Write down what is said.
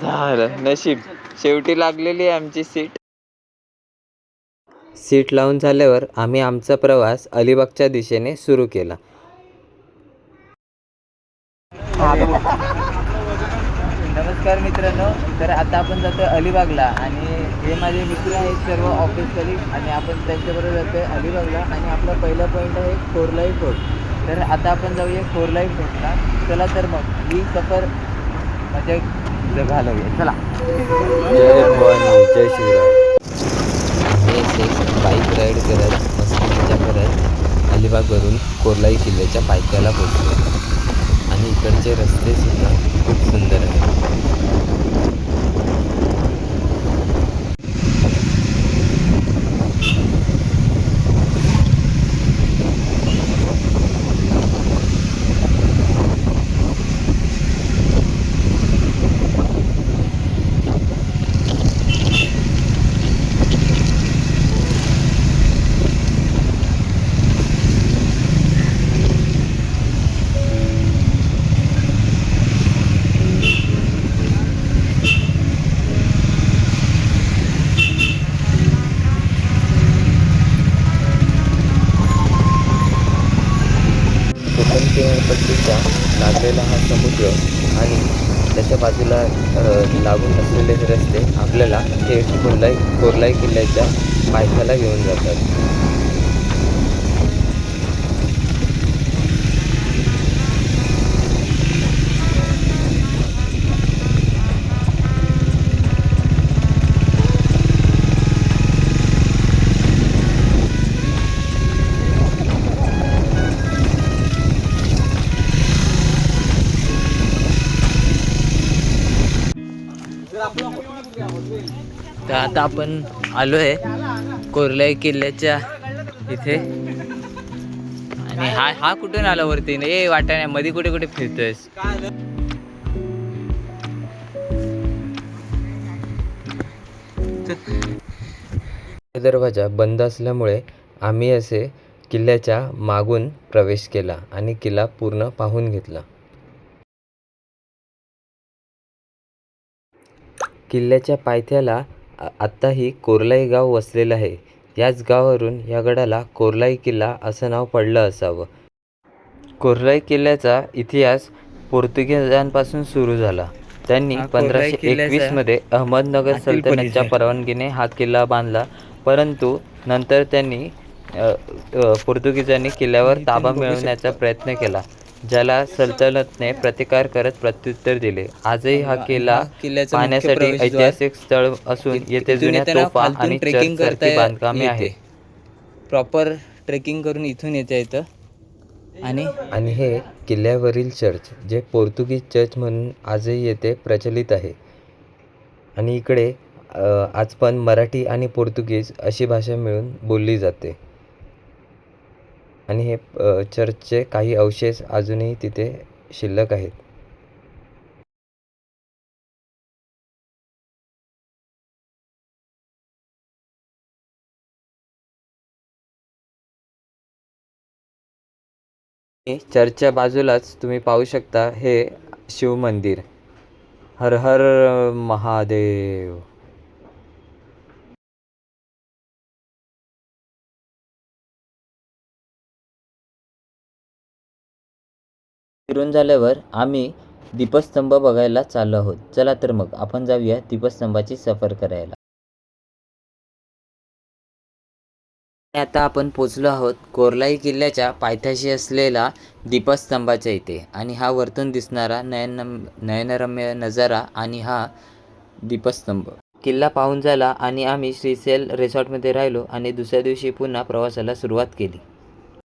झालं. नशीब. शेवटी लागलेली आहे आमची सीट. सीट लावून झाल्यावर आम्ही आमचा प्रवास अलिबागच्या दिशेने सुरू केला. नमस्कार मित्रांनो. तर आता आपण जातोय अलिबागला आणि हे माझे मित्र आहेत सर्व ऑफिस कलिग आणि आपण त्यांच्याबरोबर जातोय अलिबागला आणि आपला पहिला पॉईंट आहे कोरलाई फोर्ट. तर आता आपण जाऊया कोरलाई फोर्टला चला तर मग ही सफर म्हणजे घालवूया. चला. जय भवानी जय शिवराय. बाईक राईड करत मस्त मजा करत अलिबागवरून कोरलाई किल्ल्याच्या पायथ्याला पोहोचलो आणि इकडचे रस्ते सुद्धा किनारपट्टीचा लागलेला हा समुद्र आणि त्याच्या बाजूला लागून असलेले हे रस्ते आपल्याला थेट कोरलाई कोरलाई किल्ल्याच्या पायथ्याला घेऊन जातात. तर आता आपण आलो आहे कोरलाई किल्ल्याच्या इथे. आणि हा हा कुठून आला वरती? ए वाटाण्या मध्ये कुठे कुठे फिरतोयस? दरवाजा बंद असल्यामुळे आम्ही असे किल्ल्याच्या मागून प्रवेश केला आणि किल्ला पूर्ण पाहून घेतला. किल्ल्याच्या पायथ्याला आत्ताही कोरलाई गाव वसलेलं आहे. याच गावावरून या गडाला कोरलाई किल्ला असं नाव पडलं असावं. कोरलाई किल्ल्याचा इतिहास पोर्तुगीजांपासून सुरू झाला. त्यांनी पंधराशे एकवीसमध्ये अहमदनगर सल्तनतच्या. परवानगीने हा किल्ला बांधला. परंतु नंतर त्यांनी पोर्तुगीजांनी किल्ल्यावर ताबा मिळवण्याचा प्रयत्न केला. ज्याला सल्तनतने प्रतिकार करत प्रत्युत्तर दिले आजही हा किल्ला किल्ल्याचा मुख्य पाहण्यासाठी प्रवेशद्वार. ऐतिहासिक स्थळ असून इथ- येथे इथून जुन्या येताना तोफा आणि ट्रेकिंग करता बांधकामे येते. आहेत प्रॉपर ट्रेकिंग करून इथून येता येतं आणि आणि हे किल्ल्यावरील चर्च जे पोर्तुगीज चर्च म्हणून आजही येथे प्रचलित आहे आणि इकडे अ, आज पण मराठी आणि पोर्तुगीज अशी भाषा मिळून बोलली जाते आणि हे चर्चचे काही अवशेष अजूनही तिथे शिल्लक आहेत. चर्चच्या बाजूलाच तुम्ही पाहू शकता हे शिव मंदिर हर हर महादेव. फिरून झाल्यावर आम्ही दीपस्तंभ बघायला चाललो आहोत. चला तर मग आपण जाऊया दीपस्तंभाची सफर करायला. आता आपण पोचलो आहोत कोरलाई किल्ल्याच्या पायथ्याशी असलेला दीपस्तंभाच्या इथे. आणि हा वरतून दिसणारा नयन नयनरम्य नजारा आणि हा दीपस्तंभ. किल्ला पाहून झाला आणि आम्ही श्रीसेल रिसॉर्टमध्ये राहिलो आणि दुसऱ्या दिवशी पुन्हा प्रवासाला सुरुवात केली.